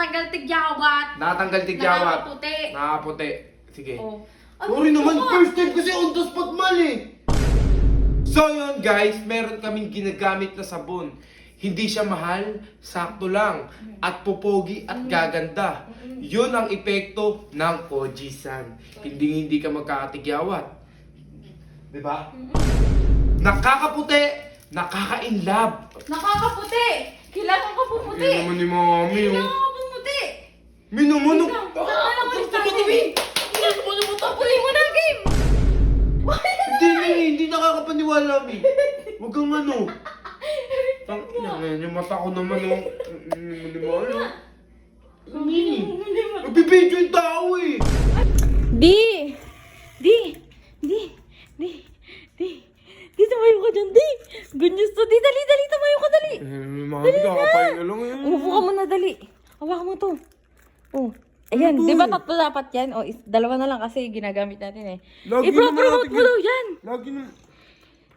Nakakatanggal tigyawat. Nakatanggal tigyawat. Nakakaputi. Nakakaputi. Sige. Oh. Sorry naman, first time kasi on the spot mal eh. So yun guys, meron kaming ginagamit na sabon. Hindi siya mahal, sakto lang, at popogi at gaganda. Yun ang epekto ng Kojisan. Hindi hindi ka magkakatigyawat. Diba? Nakakaputi, nakaka-inlove. Nakakaputi. Kailangan ka pumuti. Yun naman ni mami. Kailangan oh. ka pumuti. Minumuno. Ikaw, saan ka lang magsasabi? Tapunin mo na, game! Hindi, hindi, hindi nakakapaniwala, mi. Huwag kang ano. Tang, yan, yung mata ko naman, oh. Hindi mo ano. Mini. Nagbibidyo yung tao, eh. Di! Di! Di! Di! Di, tumayo ka dyan, di! Ganyos to, di! Dali, dali, tumayo ka, dali! Eh, mami, kakapain na lang yun. Umupo ka muna, dali. Hawakan mo to. Oh. Ayan, di ba tatlo dapat yan? O, is- dalawa na lang kasi ginagamit natin eh. Lagi I-promote natin mo daw yan! Lagi na.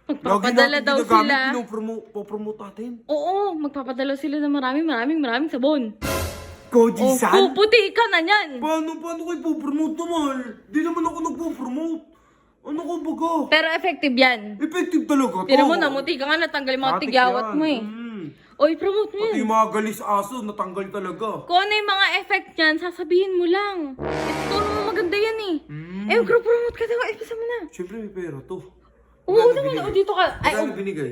Magpapadala daw sila. Pinopromote natin. Oo, magpapadala sila ng maraming, maraming, maraming sabon. Koji Oh, puputi ka na yan! Paano, paano kayo po-promote naman? Di naman ako nagpo-promote. Ano ko baga? Pero effective yan. Effective talaga to. Tira mo, namuti ka nga, natanggal yung mga Matik tigyawat yan. mo eh. Mm. O, i-promote mo Pati yan. yung mga galis aso, natanggal talaga. Kung ano yung mga effect niyan, sasabihin mo lang. Ito mo maganda yan eh. Mm. Eh, promote ka daw. Ipasa mo na. Siyempre may pera to. Oo Magkano naman. binigay? O, dito ka. Ay, Magkano oh, binigay?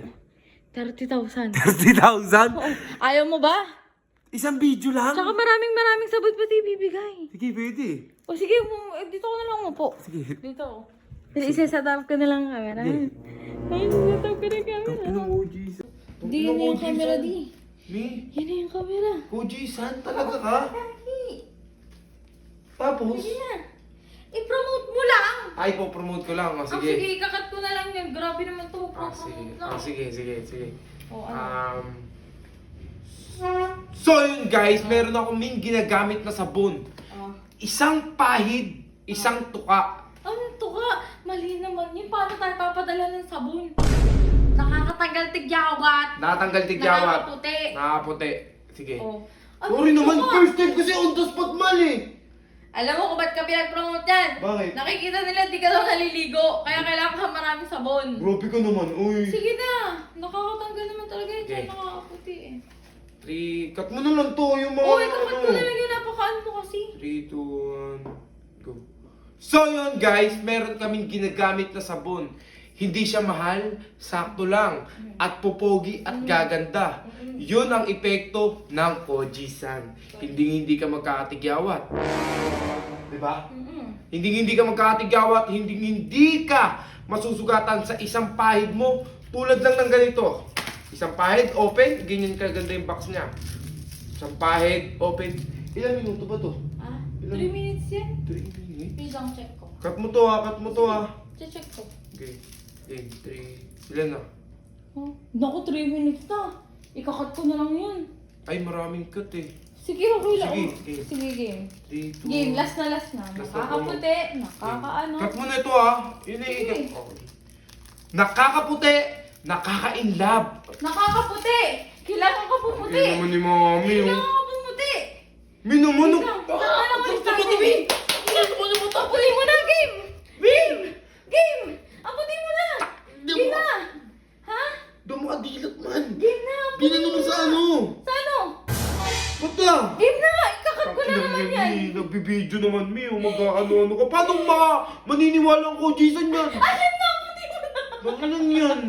30,000. 30,000? Oo. Ayaw mo ba? Isang video lang? Tsaka maraming maraming sabot pati ibibigay. Sige, pwede. O sige, mo- eh, dito ka na lang umupo. Sige. Dito. oh. Dali, isa-set up ka na lang ang camera. Ay, isa-set up ka na ang camera. OG. Di, yan na yung camera, di. Mi, Yan na yung camera. Saan talaga ka? Tapos? Sige na. I-promote mo lang. Ay, po-promote ko lang. O, Ah, sige, sige. ikakat ko na lang yan. Grabe naman to. Ah, sige. Promote lang. Ah, sige, sige, sige. O, ano? Um, so yun guys, meron ako min ginagamit na sabon. Ah. Isang pahid, isang tuka. Ano to ka? Mali naman yun. Paano tayo papadala ng sabon? Tigyawat. Nakatanggal tigyawat. Nakakaputi. Nakakaputi. Sige. Oh. Sorry Ano naman, to ka? first time kasi on the spot mal eh. Alam mo kung ba't ka pinag-promote yan? Bakit? Nakikita nila di ka daw naliligo. Kaya kailangan ka maraming sabon. Grabe ka naman, uy. Sige na. Nakakatanggal naman talaga yun. Okay. Okay. Nakakaputi eh. Three, cut mo na lang to, yung mga Uy, kapag ko na lang yun. Napakaan mo kasi. 3, 2, 1, go. So yun guys, meron kaming ginagamit na sabon. Hindi siya mahal, sakto lang, at popogi at gaganda. Yun ang epekto ng Kojisan. Hindi hindi ka magkakatigyawat. Diba? Mm-mm. Hindi hindi ka magkakatigyawat, hindi hindi ka masusugatan sa isang pahid mo tulad lang ng ganito. Isang pahid, open, ganyan kaganda yung box niya. Isang pahid, open. Ilan minuto ba to? Ah, Ilan? 3 minutes yan. 3 minutes. Please check ko. Cut mo to ha, cut mo to ha. Check ko. Okay. Okay, 3. Ilan na? Oh, naku, 3 minutes na. Ikakat ko na lang yun. Ay, maraming cut eh. Sige, okay lang. Sige, game. Sige, game. 3, 2, Game, last na last na. Last na Nakakaputi, nakakaano. Cut mo na ito ha. Yun eh. Sige. Okay. Nakakaputi, nakaka-inlove. Nakakaputi! Kailangan ka pumuti! Yun naman ni mami. Kailangan oh. ka pumuti! Minumuno. Wait lang, saan ka lang Nagbibideo naman, Mi. O mag-ano-ano ka. Paano ma maniniwala ang Kojisan yan? Ayan na! Aputin mo na! Baka lang yan.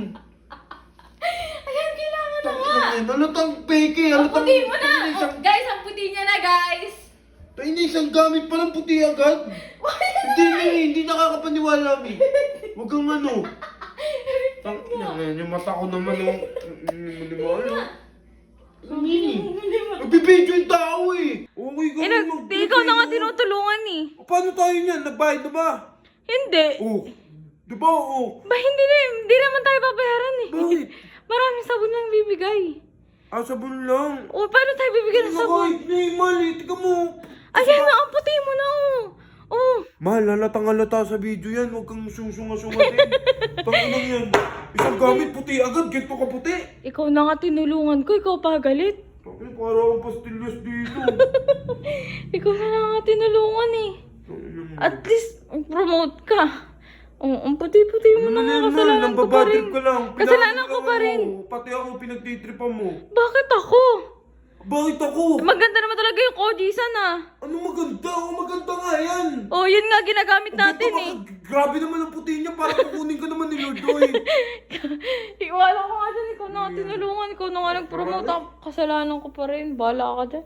Ayan, kailangan na Tangin nga! na yan. Halatang peke. Halatang... Aputin mo na! Na Oh, isang, guys, aputin niya na, guys! na isang gamit pa ng puti agad. Hindi, Mi. Hindi nakakapaniwala, Mi. Huwag kang ano. Tangin na yan. Yung mata ko naman, oh. Maniniwala. Mini. Nagbibideo yung tao eh. Okay ka Eh, rin nag- di ikaw na nga tinutulungan eh. Paano tayo niyan? Nagbayad na ba? Hindi. Oo. Di ba? Oo. Ba, hindi na, hindi naman tayo babayaran eh. Bakit? Maraming sabon lang bibigay. Ah, sabon lang. O, paano tayo bibigyan ng sabon? na eh, mali. Tika mo. Ayan na, ang puti mo na oh. Oh, Mahal, halatang halata sa video yan. Huwag kang sunga-sungatin. Tanginang yan. Isang gamit puti agad. Ganito ka puti. ikaw na nga tinulungan ko, ikaw pa galit. Tangin, para akong pastillas dito. Ikaw na lang nga tinulungan eh. At least, promote ka. Oo, ang puti-puti mo na nga. Kasalanan ko pa rin. Ka lang. Kasalanan ko pa rin. mo. Pati ako pinagtitripan mo. Bakit ako? Bakit ako? Maganda naman talaga yung Kojisan ah. Ano maganda? Ako maganda nga yan. Oh, yun nga ginagamit natin eh. Grabe naman ang puti niya. Para kukunin ka naman ni Lord Oy. Iwala ko nga dyan. Ikaw na nga tinulungan. Ikaw na nga nag-promote. Ako, Kasalanan ko pa rin. Bala ka dyan.